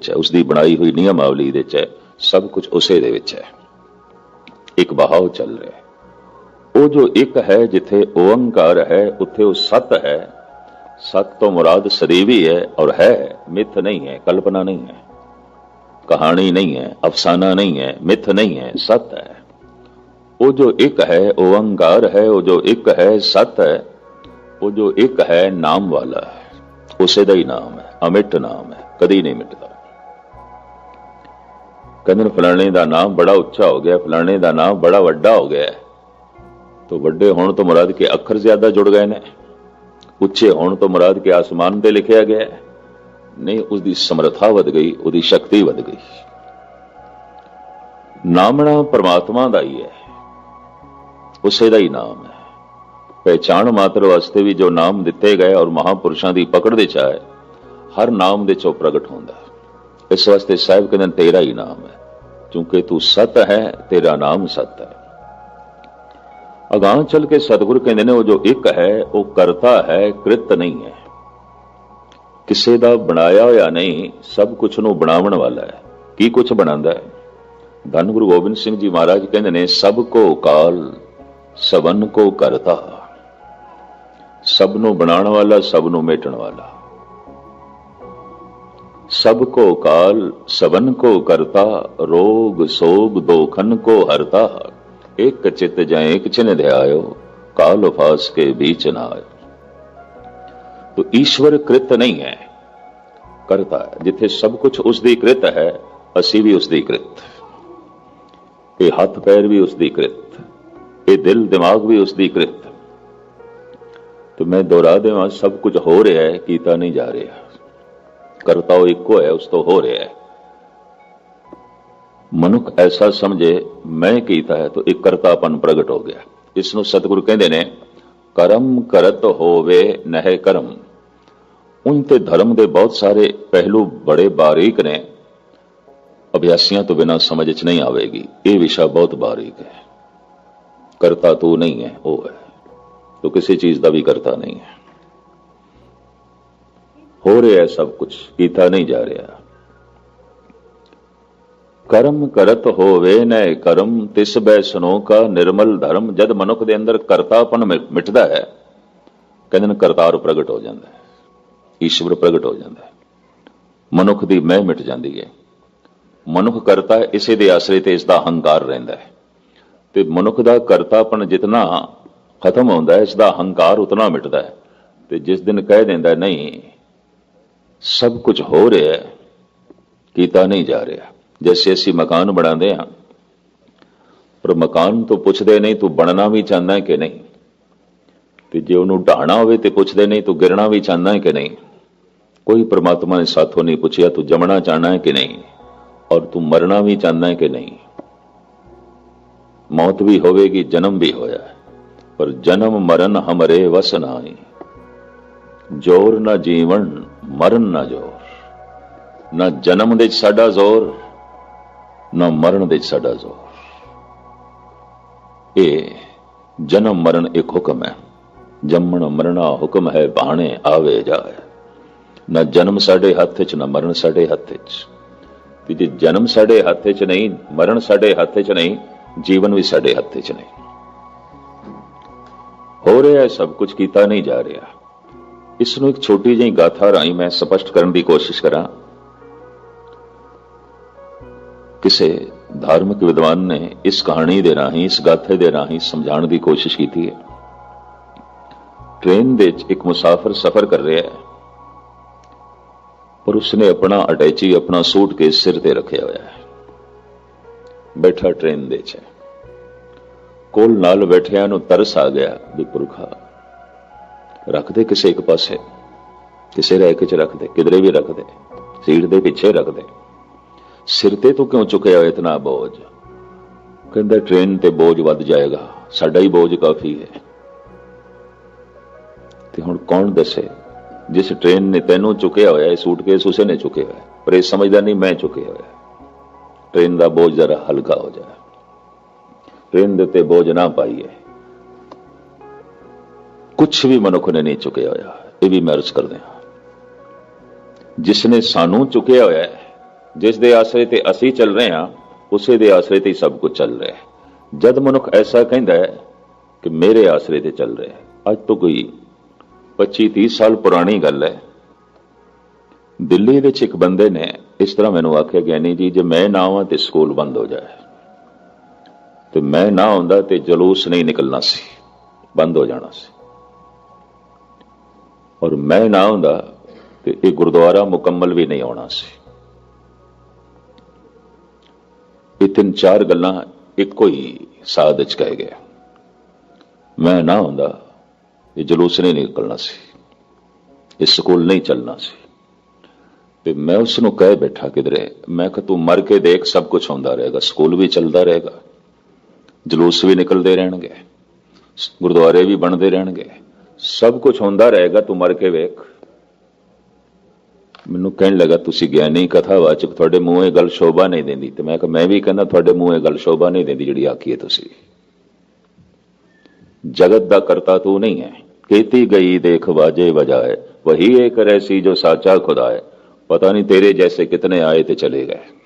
ਵਿੱਚ ਹੈ ਉਸ ਦੀ ਬਣਾਈ ਹੋਈ ਨਿਯਮਾਵਲੀ ਦੇ ਵਿੱਚ ਹੈ, ਸਭ ਕੁਝ ਉਸੇ ਦੇ ਵਿੱਚ ਹੈ। ਇੱਕ ਬਹਾਵ ਚੱਲ ਰਿਹਾ ਹੈ। ਉਹ ਜੋ ਇੱਕ ਹੈ, ਜਿੱਥੇ ਓੰਕਾਰ ਹੈ, ਉੱਥੇ ਉਹ ਸਤ ਹੈ। ਸਤ ਤੋਂ ਮੁਰਾਦ ਸਦੀਵੀ ਹੈ ਔਰ ਹੈ, ਮਿੱਥ ਨਹੀਂ ਹੈ, ਕਲਪਨਾ ਨਹੀਂ ਹੈ। ਕਹਾਣੀ ਨਹੀਂ ਹੈ, ਅਫਸਾਨਾ ਨਹੀਂ ਹੈ, ਮਿੱਥ ਨਹੀਂ ਹੈ, ਸਤ ਹੈ। ਉਹ ਜੋ ਇੱਕ ਹੈ ਓੰਕਾਰ ਹੈ, ਉਹ ਜੋ ਇੱਕ ਹੈ, ਸਤ ਹੈ। ਉਹ ਜੋ ਇੱਕ ਹੈ, ਨਾਮ ਵਾਲਾ ਹੈ। ਉਸੇ ਦਾ ਹੀ ਨਾਮ ਹੈ, ਅਮਿਟ ਨਾਮ ਹੈ, ਕਦੀ ਨਹੀਂ ਮਿਟਦਾ। ਕਹਿੰਦੇ ਨੇ ਫਲਾਣੇ ਦਾ ਨਾਮ ਬੜਾ ਉੱਚਾ ਹੋ ਗਿਆ, ਫਲਾਣੇ ਦਾ ਨਾਮ ਬੜਾ ਵੱਡਾ ਹੋ ਗਿਆ। ਤੋ ਵੱਡੇ ਹੋਣ ਤੋਂ ਮੁਰਾਦ ਕੇ ਅੱਖਰ ਜ਼ਿਆਦਾ ਜੁੜ ਗਏ ਨੇ। ਉੱਚੇ ਹੋਣ ਤੋਂ ਮੁਰਾਦ ਕੇ ਆਸਮਾਨ ਤੇ ਲਿਖਿਆ ਗਿਆ। ਨਹੀਂ ਉਸ ਦੀ ਸਮਰੱਥਾ ਵਧ ਗਈ, ਉਹਦੀ ਸ਼ਕਤੀ ਵਧ ਗਈ। ਨਾਮਣਾ ਪਰਮਾਤਮਾ ਦਾ ਹੀ ਹੈ। ਉਸੇ ਦਾ ਹੀ ਨਾਮ ਹੈ। ਪਹਿਚਾਣ ਮਾਤਰ ਵਾਸਤੇ ਵੀ ਜੋ ਨਾਮ ਦਿੱਤੇ ਗਏ ਔਰ ਮਹਾਪੁਰਸ਼ਾਂ ਦੀ ਪਕੜ ਵਿੱਚ ਆਏ ਹਰ ਨਾਮ ਦੇ ਚੋਂ ਪ੍ਰਗਟ ਹੁੰਦਾ ਹੈ। ਇਸ ਵਾਸਤੇ ਸਾਹਿਬ ਕਹਿੰਦੇ ਨੇ, ਤੇਰਾ ਹੀ ਨਾਮ ਹੈ। ਕਿਉਂਕਿ ਤੂੰ ਸਤ ਹੈ ਤੇਰਾ ਨਾਮ ਸਤ ਹੈ। ਅਗਾਂਹ ਚਲ ਕੇ ਸਤਿਗੁਰ ਕਹਿੰਦੇ ਨੇ ਉਹ ਜੋ ਇੱਕ ਹੈ ਉਹ ਕਰਤਾ ਹੈ ਕ੍ਰਿਤ ਨਹੀਂ ਹੈ। ਕਿਸੇ ਦਾ ਬਣਾਇਆ ਹੋਇਆ ਨਹੀਂ ਸਭ ਕੁਝ ਨੂੰ ਬਣਾਉਣ ਵਾਲਾ ਹੈ। ਕੀ ਕੁਝ ਬਣਾਉਂਦਾ ਹੈ? ਧੰਨ ਗੁਰੂ ਗੋਬਿੰਦ ਸਿੰਘ ਜੀ ਮਹਾਰਾਜ ਕਹਿੰਦੇ ਨੇ ਸਭ ਕੋ ਕਾਲ ਸਭਨ ਕੋ ਕਰਤਾ। ਸਭ ਨੂੰ ਬਣਾਉਣ ਵਾਲਾ ਸਭ ਨੂੰ ਮੇਟਣ ਵਾਲਾ। सबको काल सबन को करता, रोग, सोग, दोखन को हरता। एक चित जय एक चिन्ह ध्यायो, काल उपास के बीच ना आयो तो ईश्वर कृत नहीं है, करता है। जिथे सब कुछ उस दी कृत है, असी भी उस दी कृत। ये हाथ पैर भी उस दी कृत ये दिल दिमाग भी उस दी कृत। तो मैं दोहरा देवा, सब कुछ हो रहा है, कीता नहीं जा रहा। ਕਰਤਾ ਉਹ ਇੱਕੋ ਹੈ, ਉਸ ਤੋਂ ਹੋ ਰਿਹਾ ਹੈ। ਮਨੁੱਖ ਐਸਾ ਸਮਝੇ, ਮੈਂ ਕੀਤਾ ਹੈ ਤਾਂ ਇੱਕ ਕਰਤਾਪਨ ਪ੍ਰਗਟ ਹੋ ਗਿਆ। ਇਸ ਨੂੰ ਸਤਿਗੁਰੂ ਕਹਿੰਦੇ ਨੇ, ਕਰਮ ਕਰਤ ਹੋਵੇ, ਨਹਿ ਕਰਮ। ਉਨ ਤੇ ਧਰਮ ਦੇ ਬਹੁਤ ਸਾਰੇ ਪਹਿਲੂ ਬੜੇ ਬਾਰੀਕ ਨੇ। ਅਭਿਆਸੀਆਂ ਤੋਂ ਬਿਨਾਂ ਸਮਝ ਚ ਨਹੀਂ ਆਵੇਗੀ। ਇਹ ਵਿਸ਼ਾ ਬਹੁਤ ਬਾਰੀਕ ਹੈ। ਕਰਤਾ ਤੂੰ ਨਹੀਂ ਹੈ, ਉਹ ਹੈ। ਤੂੰ ਕਿਸੇ ਚੀਜ਼ ਦਾ ਵੀ ਕਰਤਾ ਨਹੀਂ ਹੈ। ਹੋ ਰਿਹਾ ਸਭ ਕੁਝ ਕੀਤਾ ਨਹੀਂ ਜਾ ਰਿਹਾ। ਕਰਮ ਕਰਤ ਹੋਵੇ ਨੈ ਕਰਮ, ਤਿਸ ਬੈ ਸਨੋ ਕਾ ਨਿਰਮਲ ਧਰਮ, ਜਦ ਮਨੁੱਖ ਦੇ ਅੰਦਰ ਕਰਤਾਪਨ ਮਿਟਦਾ ਹੈ, ਕਹਿੰਦੇ ਨੇ ਕਰਤਾਰ ਪ੍ਰਗਟ ਹੋ ਜਾਂਦਾ ਹੈ, ਈਸ਼ਵਰ ਪ੍ਰਗਟ ਹੋ ਜਾਂਦਾ ਹੈ। ਮਨੁੱਖ ਦੀ ਮਹਿ ਮਿਟ ਜਾਂਦੀ ਹੈ। ਮਨੁੱਖ ਕਰਤਾ ਇਸੇ ਦੇ ਆਸਰੇ ਤੇ ਇਸ ਦਾ ਹੰਕਾਰ ਰਹਿੰਦਾ ਹੈ। ਤੇ ਮਨੁੱਖ ਦਾ ਕਰਤਾਪਨ ਜਿਤਨਾ ਖਤਮ ਹੁੰਦਾ ਹੈ ਇਸ ਦਾ ਹੰਕਾਰ ਉਤਨਾ ਮਿਟਦਾ ਹੈ। ਤੇ ਜਿਸ ਦਿਨ ਕਹਿ ਦਿੰਦਾ ਨਹੀਂ ਸਭ ਕੁਝ ਹੋ ਰਿਹਾ ਹੈ, ਕੀਤਾ ਨਹੀਂ ਜਾ ਰਿਹਾ। ਜੈਸੇ ਅਸੀਂ ਮਕਾਨ ਬਣਾਉਂਦੇ ਹਾਂ, ਪਰ ਮਕਾਨ ਤੋਂ ਪੁੱਛਦੇ ਨਹੀਂ, ਤੂੰ ਬਣਨਾ ਵੀ ਚਾਹੁੰਦਾ ਹੈ ਕਿ ਨਹੀਂ? ਤੇ ਜੇ ਉਹਨੂੰ ਢਾਣਾ ਹੋਵੇ ਤੇ ਪੁੱਛਦੇ ਨਹੀਂ, ਤੂੰ ਗਿਰਣਾ ਵੀ ਚਾਹੁੰਦਾ ਹੈ ਕਿ ਨਹੀਂ? ਕੋਈ ਪ੍ਰਮਾਤਮਾ ਨੇ ਸਾਥੋਂ ਨਹੀਂ ਪੁੱਛਿਆ, ਤੂੰ ਜਮਣਾ ਚਾਹਣਾ ਹੈ ਕਿ ਨਹੀਂ? ਔਰ ਤੂੰ ਮਰਨਾ ਵੀ ਚਾਹੁੰਦਾ ਹੈ ਕਿ ਨਹੀਂ? ਮੌਤ ਵੀ ਹੋਵੇਗੀ, ਜਨਮ ਵੀ ਹੋਇਆ ਪਰ ਜਨਮ ਮਰਨ ਹਮਰੇ ਵਸ ਨਾ ਨਾਹੀ। ਜੋਰ ਨਾ ਜੀਵਨ, ਮਰਨ ਨਾ ਜੋਰ। ਨਾ ਜਨਮ ਦੇ 'ਚ ਸਾਡਾ ਜ਼ੋਰ, ਨਾ ਮਰਨ ਦੇ 'ਚ ਸਾਡਾ ਜ਼ੋਰ। ਇਹ ਜਨਮ ਮਰਨ ਇੱਕ ਹੁਕਮ ਹੈ। ਜੰਮਣ ਮਰਨਾ ਹੁਕਮ ਹੈ, ਬਾਣੇ ਆਵੇ ਜਾਏ। ਨਾ ਜਨਮ ਸਾਡੇ ਹੱਥ 'ਚ ਨਾ ਮਰਨ ਸਾਡੇ ਹੱਥ 'ਚ ਤੇ ਜੇ ਜਨਮ ਸਾਡੇ ਹੱਥ 'ਚ ਨਹੀਂ, ਮਰਨ ਸਾਡੇ ਹੱਥ 'ਚ ਨਹੀਂ, ਜੀਵਨ ਵੀ ਸਾਡੇ ਹੱਥ 'ਚ ਨਹੀਂ। ਹੋ ਰਿਹਾ ਸਭ ਕੁਝ ਕੀਤਾ ਨਹੀਂ ਜਾ ਰਿਹਾ। ਇਸ ਨੂੰ ਇੱਕ ਛੋਟੀ ਜਿਹੀ ਗਾਥਾ ਰਾਹੀਂ ਮੈਂ ਸਪਸ਼ਟ ਕਰਨ ਦੀ ਕੋਸ਼ਿਸ਼ ਕਰਾਂ। ਕਿਸੇ ਧਾਰਮਿਕ ਵਿਦਵਾਨ ਨੇ ਇਸ ਕਹਾਣੀ ਦੇ ਰਾਹੀਂ, ਇਸ ਗਾਥੇ ਦੇ ਰਾਹੀਂ ਸਮਝਾਉਣ ਦੀ ਕੋਸ਼ਿਸ਼ ਕੀਤੀ ਹੈ। ਟ੍ਰੇਨ ਦੇ ਵਿੱਚ ਇੱਕ ਮੁਸਾਫਰ ਸਫ਼ਰ ਕਰ ਰਿਹਾ ਹੈ। ਪਰ ਉਸਨੇ ਆਪਣਾ ਅਟੈਚੀ, ਆਪਣਾ ਸੂਟਕੇਸ ਸਿਰ ਤੇ ਰੱਖਿਆ ਹੋਇਆ ਹੈ। ਬੈਠਾ ਟ੍ਰੇਨ ਦੇ 'ਚ ਹੈ। ਕੋਲ ਨਾਲ ਬੈਠਿਆਂ ਨੂੰ ਤਰਸ ਆ ਗਿਆ ਵੀ ਪੁਰਖਾ ਰੱਖਦੇ, ਕਿਸੇ ਇੱਕ ਪਾਸੇ। ਕਿਸੇ ਰਹਿ ਚ ਰੱਖਦੇ, ਕਿਧਰੇ ਵੀ ਰੱਖਦੇ, ਸੀਟ ਦੇ ਪਿੱਛੇ ਰੱਖਦੇ। ਸਿਰ ਤੇ ਤੂੰ ਕਿਉਂ ਚੁੱਕਿਆ ਹੋਇਆ ਇਤਨਾ ਬੋਝ? ਕਹਿੰਦਾ, ਟ੍ਰੇਨ ਤੇ ਬੋਝ ਵੱਧ ਜਾਏਗਾ। ਸਾਡਾ ਹੀ ਬੋਝ ਕਾਫੀ ਹੈ। ਤੇ ਹੁਣ ਕੌਣ ਦੱਸੇ? ਜਿਸ ਟ੍ਰੇਨ ਨੇ ਤੈਨੂੰ ਚੁੱਕਿਆ ਹੋਇਆ ਹੈ ਸੂਟਕੇਸ ਉਸੇ ਨੇ ਚੁੱਕਿਆ ਹੋਇਆ। ਪਰ ਇਹ ਸਮਝਦਾ ਨਹੀਂ, ਮੈਂ ਚੁੱਕਿਆ ਹੋਇਆ। ਟ੍ਰੇਨ ਦਾ ਬੋਝ ਜ਼ਰਾ ਹਲਕਾ ਹੋ ਜਾਏ ਟ੍ਰੇਨ ਦੇ ਉੱਤੇ ਬੋਝ ਨਾ ਪਾਈਏ। ਕੁਝ ਵੀ ਮਨੁੱਖ ਨੇ ਨਹੀਂ ਚੁੱਕਿਆ ਹੋਇਆ, ਇਹ ਵੀ ਮੈਂ ਅਰਜ਼ ਕਰਦੇ ਹਾਂ। ਜਿਸ ਨੇ ਸਾਨੂੰ ਚੁੱਕਿਆ ਹੋਇਆ ਹੈ, ਜਿਸ ਦੇ ਆਸਰੇ ਤੇ ਅਸੀਂ ਚੱਲ ਰਹੇ ਹਾਂ, ਉਸੇ ਦੇ ਆਸਰੇ ਤੇ ਹੀ ਸਭ ਕੁਝ ਚੱਲ ਰਿਹਾ ਹੈ। ਜਦ ਮਨੁੱਖ ਐਸਾ ਕਹਿੰਦਾ ਹੈ ਕਿ ਮੇਰੇ ਆਸਰੇ ਤੇ ਚੱਲ ਰਿਹਾ ਹੈ, ਅੱਜ ਤੋਂ ਕੋਈ 25 30 ਸਾਲ ਪੁਰਾਣੀ ਗੱਲ ਹੈ। ਦਿੱਲੀ ਵਿੱਚ ਇੱਕ ਬੰਦੇ ਨੇ ਇਸ ਤਰ੍ਹਾਂ ਮੈਨੂੰ ਆਖਿਆ, ਗਿਆਨੀ ਜੀ, ਜੇ ਮੈਂ ਨਾ ਆਵਾਂ ਤੇ ਸਕੂਲ ਬੰਦ ਹੋ ਜਾਏ। ਤੇ ਮੈਂ ਨਾ ਆਉਂਦਾ ਤੇ ਜਲੂਸ ਨਹੀਂ ਨਿਕਲਣਾ ਸੀ, ਬੰਦ ਹੋ ਜਾਣਾ ਸੀ। ਔਰ ਮੈਂ ਨਾ ਹੁੰਦਾ ਤੇ ਇਹ ਗੁਰਦੁਆਰਾ ਮੁਕੰਮਲ ਵੀ ਨਹੀਂ ਆਉਣਾ ਸੀ। ਇਹ ਤਿੰਨ ਚਾਰ ਗੱਲਾਂ ਇੱਕੋ ਹੀ ਸਾਧ ਵਿੱਚ ਕਹਿ ਗਿਆ ਮੈਂ ਨਾ ਹੁੰਦਾ, ਇਹ ਜਲੂਸ ਨਹੀਂ ਨਿਕਲਣਾ ਸੀ। ਇਹ ਸਕੂਲ ਨਹੀਂ ਚੱਲਣਾ ਸੀ। ਤੇ ਮੈਂ ਉਸ ਨੂੰ ਕਹਿ ਬੈਠਾ ਕਿਧਰੇ, ਮੈਂ ਕਿ ਤੂੰ ਮਰ ਕੇ ਦੇਖ, ਸਭ ਕੁਝ ਹੁੰਦਾ ਰਹੇਗਾ। ਸਕੂਲ ਵੀ ਚੱਲਦਾ ਰਹੇਗਾ। ਜਲੂਸ ਵੀ ਨਿਕਲਦੇ ਰਹਿਣਗੇ। ਗੁਰਦੁਆਰੇ ਵੀ ਬਣਦੇ ਰਹਿਣਗੇ। ਸਭ ਕੁਝ ਹੁੰਦਾ ਰਹੇਗਾ ਤੂੰ ਮਰ ਕੇ ਵੇਖ ਮੈਨੂੰ ਕਹਿਣ ਲੱਗਾ ਤੁਸੀਂ ਗਿਆਨੀ ਕਥਾਵਾਚਕ ਤੁਹਾਡੇ ਮੂੰਹ ਇਹ ਗੱਲ ਸ਼ੋਭਾ ਨਹੀਂ ਦਿੰਦੀ ਤੇ ਮੈਂ ਕਿਹਾ ਮੈਂ ਵੀ ਕਹਿੰਦਾ ਤੁਹਾਡੇ ਮੂੰਹ ਇਹ ਗੱਲ ਸ਼ੋਭਾ ਨਹੀਂ ਦਿੰਦੀ ਜਿਹੜੀ ਆਖੀ ਹੈ ਤੁਸੀਂ ਜਗਤ ਦਾ ਕਰਤਾ ਤੂੰ ਨਹੀਂ ਹੈ ਕੀਤੀ ਗਈ ਦੇਖ ਵਾਜੇ ਵਜਾਏ ਵਹੀ ਇੱਕ ਰਹਿਸੀ ਜੋ ਸਾਚਾ ਖੁਦਾ ਹੈ ਪਤਾ ਨਹੀਂ ਤੇਰੇ ਜੈਸੇ ਕਿਤਨੇ ਆਏ ਤੇ ਚਲੇ ਗਏ